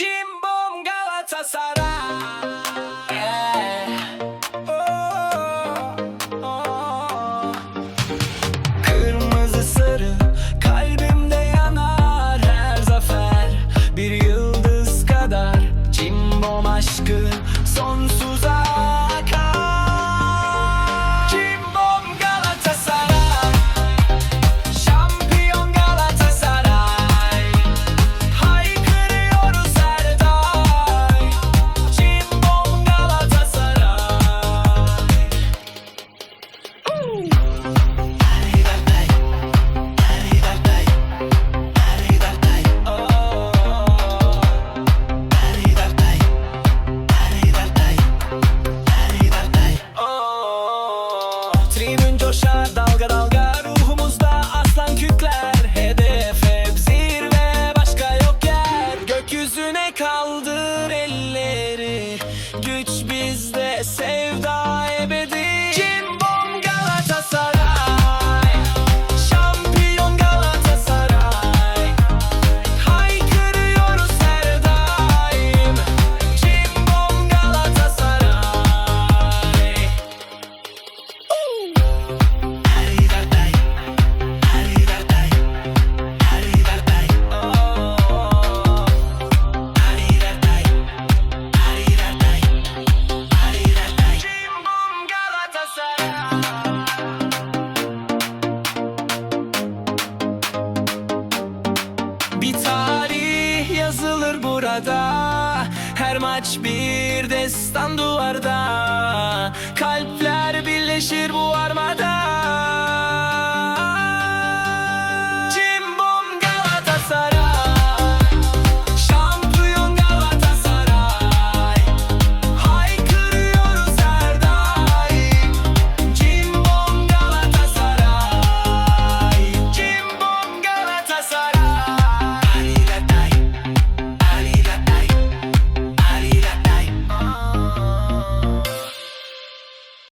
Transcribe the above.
Chimbom Galatasaray burada. Her maç bir destan duvarda